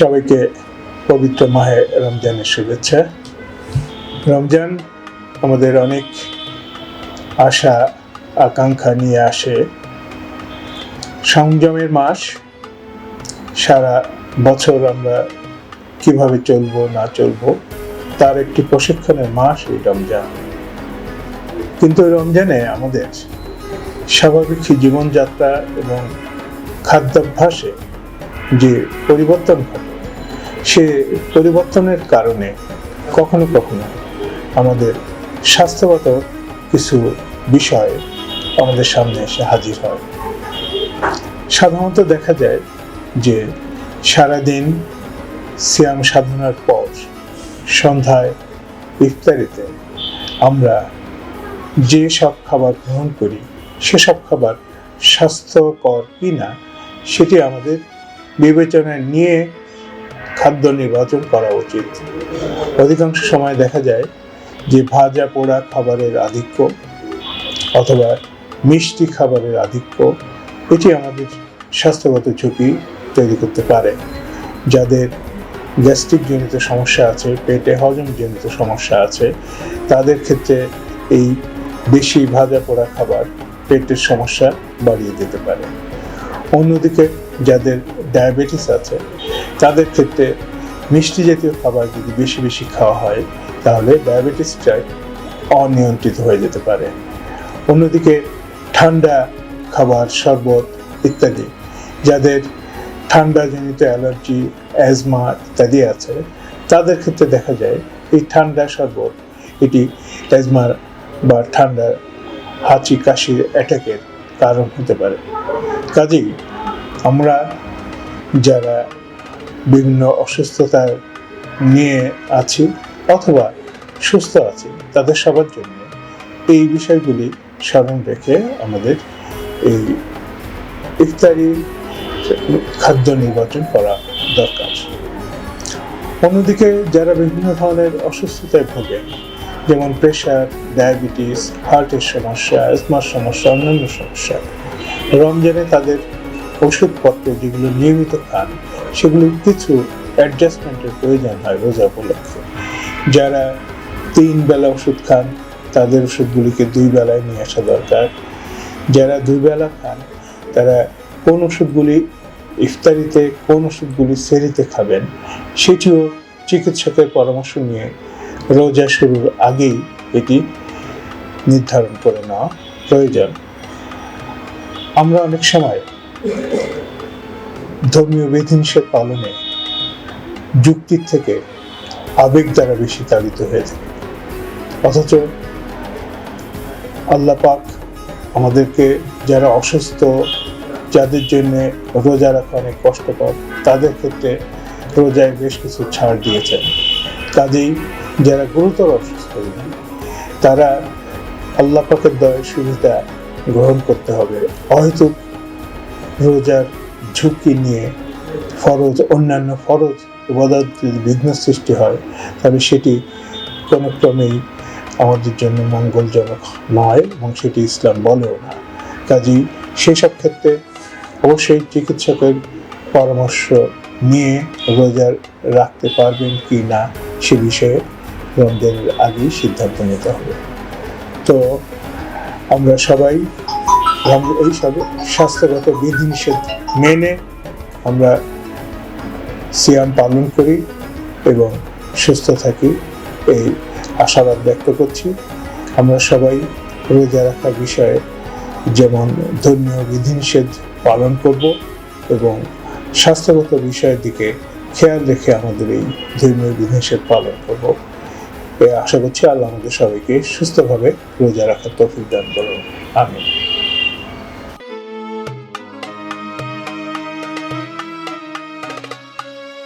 সবাইকে পবিত্র মাহে রমজানের শুভেচ্ছা। রমজান আমাদের অনেক আশা, আকাঙ্ক্ষা নিয়ে আসে। সংযমের মাস, সারা বছর আমরা কীভাবে চলবো, না চলবো, তার একটি প্রশিক্ষণের মাস এই রমজান। কিন্তু রমজানে আমাদের স্বাভাবিক জীবনযাত্রা এবং খাদ্যাভ্যাসে যে পরিবর্তন সে পরিবর্তনের কারণে কখনো কখনো আমাদের স্বাস্থ্যগত কিছু বিষয় আমাদের সামনে এসে হাজির হয়। সাধারণত দেখা যায় যে সারাদিন সিয়াম সাধনার পর সন্ধ্যায় ইফতারিতে আমরা যে সব খাবার গ্রহণ করি সেসব খাবার স্বাস্থ্যকর কি না সেটি আমাদের বিবেচনায় নিয়ে খাদ্য নির্বাচন করা উচিত। অধিকাংশ সময় দেখা যায় যে ভাজা পোড়া খাবারের আধিক্য অথবা মিষ্টি খাবারের আধিক্য, এটি আমাদের স্বাস্থ্যগত ঝুঁকি তৈরি করতে পারে। যাদের গ্যাস্ট্রিক জনিত সমস্যা আছে, পেটে হজম জনিত সমস্যা আছে, তাদের ক্ষেত্রে এই বেশি ভাজা পোড়া খাবার পেটের সমস্যা বাড়িয়ে দিতে পারে। অন্যদিকে যাদের ডায়াবেটিস আছে, তাদের ক্ষেত্রে মিষ্টি জাতীয় খাবার যদি বেশি বেশি খাওয়া হয়, তাহলে ডায়াবেটিসটা অনিয়ন্ত্রিত হয়ে যেতে পারে। অন্যদিকে ঠান্ডা খাবার, শরবত ইত্যাদি, যাদের ঠান্ডাজনিত অ্যালার্জি, অ্যাজমা ইত্যাদি আছে, তাদের ক্ষেত্রে দেখা যায় এই ঠান্ডা শরবত, এটি অ্যাজমার বা ঠান্ডা হাঁচি কাশির অ্যাটাকের কারণ হতে পারে। কাজেই আমরা যারা বিভিন্ন অসুস্থতা নিয়ে আছি অথবা সুস্থ আছি, তাদের সবার জন্য এই বিষয়গুলি স্মরণ রেখে আমাদের এই ইফতারি খাদ্য নির্বাচন করা দরকার। অন্যদিকে যারা বিভিন্ন ধরনের অসুস্থতায় ভোগেন যেমন প্রেশার ডায়াবেটিস হার্টের সমস্যা অ্যাজমার সমস্যা, অন্যান্য সমস্যা, রমজানে তাদের ওষুধপত্র যেগুলো নিয়মিত খান সেগুলোর কিছু অ্যাডজাস্টমেন্টের প্রয়োজন হয় রোজা উপলক্ষে। যারা তিন বেলা ওষুধ খান, তাদের ওষুধগুলিকে দুই বেলায় নিয়ে আসা দরকার। যারা দুই বেলা খান, তারা কোন ওষুধগুলি ইফতারিতে, কোন ওষুধগুলি সেরিতে খাবেন, সেটিও চিকিৎসকের পরামর্শ নিয়ে রোজা শুরুর আগেই এটি নির্ধারণ করে নেওয়া প্রয়োজন। আমরা অনেক সময় ধর্মীয় বিধিনিষেধ পালনে যুক্তির থেকে আবেগ দ্বারা বেশি তাড়িত হয়ে থাকে। অথচ আল্লাহ পাক আমাদেরকে যারা অসুস্থ, যাদের জন্য রোজা রাখা অনেক কষ্টকর, তাদের ক্ষেত্রে রোজায় বেশ কিছু ছাড় দিয়েছেন। কাজেই যারা গুরুতর অসুস্থ, তারা আল্লাহ পাকের দয়ের সুবিধা গ্রহণ করতে হবে। অহেতুক রোজার ঝুঁকি নিয়ে ফরজ, অন্যান্য ফরজ উপাদান যদি বিঘ্ন সৃষ্টি হয়, তাহলে সেটি কোনো ক্রমেই আমাদের জন্য মঙ্গলজনক নয় এবং সেটি ইসলাম বলেও না। কাজেই সেসব ক্ষেত্রে অবশ্যই চিকিৎসকের পরামর্শ নিয়ে রোজা রাখতে পারবেন কি না, সে বিষয়ে রমজানের আগেই সিদ্ধান্ত নিতে হবে। তো আমরা সবাই রম- এই সব স্বাস্থ্যগত বিধিনিষেধ মেনে আমরা সিয়াম পালন করি এবং সুস্থ থাকি এই আশাবাদ ব্যক্ত করছি। আমরা সবাই রোজা রাখার বিষয়ে যেমন ধর্মীয় বিধিনিষেধ পালন করব এবং স্বাস্থ্যগত বিষয়ের দিকে খেয়াল রেখে আমাদের এই ধর্মীয় বিধিনিষেধ পালন করব। এ আশা করছি আল্লাহ আমাদের সবাইকে সুস্থভাবে রোজা রাখার তৌফিক দান করুন। আমি